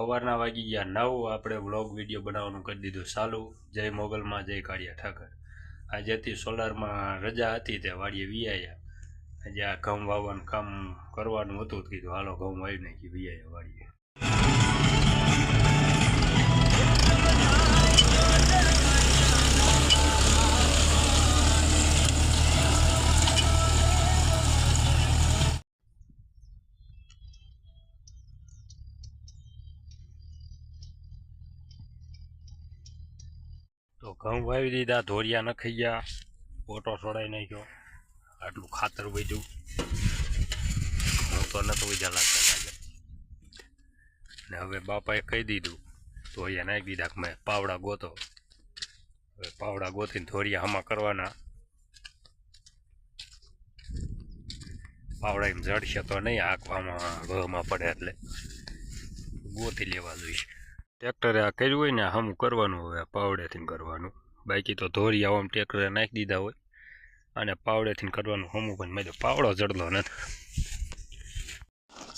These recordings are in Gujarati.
સવારના વાગી ગયા નવ, આપણે વ્લોગ વીડિયો બનાવવાનું કરી દીધું. ચાલુ, જય મોગલમાં, જય કાળિયા ઠાકર. આજે હતી સોલારમાં રજા હતી તે વાડીએ વિયાયા. આજે આ ઘઉં વાવવાનું કામ કરવાનું હતું કીધું, હાલો, ઘઉં વાવી નાખી વિયાયા વાડીએ. તો ઘઉં વાવી દીધા, ધોરિયા નખાઈ ગયા ઓટો છોડાઈ નાખ્યો. આટલું ખાતર વધ્યું. હું તો નતો લાગતા લાગે. ને હવે બાપાએ કહી દીધું, ધોરિયા નાખી દીધા મેં પાવડા ગોતો. હવે પાવડા ગોતીને ધોરિયા હમા કરવાના. પાવડા એમ જડશે તો નહીં આંખવામાં ઘમાં પડે એટલે. ગોતી લેવા જોઈશે. ટ્રેક્ટરે આ કર્યું હોય ને હમું કરવાનું હવે પાવડેથી કરવાનું. બાકી તો ધોરિયા આમ ટ્રેક્ટરે નાખી દીધા હોય. અને પાવડેથી કરવાનું હમું, પણ મેં તો પાવડો જડલો નથી.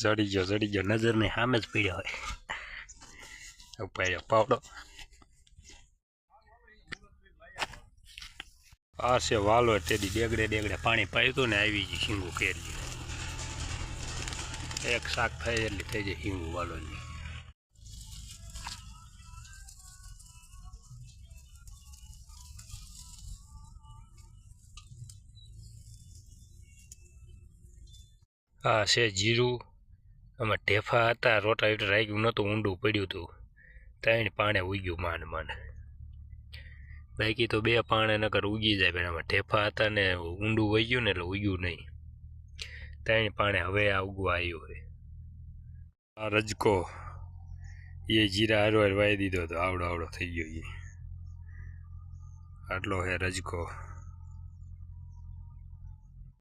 જડી ગયો જડી ગયો. નજરની સામે જ પીડ્યો હોય. ઉપાડ્યો પાવડો. આ વાલો, તેથી ડેગડે ડેગડે પાણી પાયું ને આવી ગઈ શીંગું કેરી એક શાક થાય એટલી થઈ જાય શીંગું વાલોની. આ છે જીરું. આમાં ઢેફા હતા, રોટાવેટર રાખ્યું નહોતું, ઊંડું પડ્યું હતું ત્રણ પાણે ઉગ્યું માન માંડ બાકી તો બે પાણે નકર ઉગી જાય, પણ આમાં ઢેફા હતા ને ઊંડું વહી ગયું ને એટલે ઉગ્યું નહીં. ત્રણ પાણે હવે આ ઉગવા આવ્યું હોય આ રજકો, એ જીરા હારો વાઈ દીધો તો આવડો આવડો થઈ ગયો એ આટલો હે રજકો.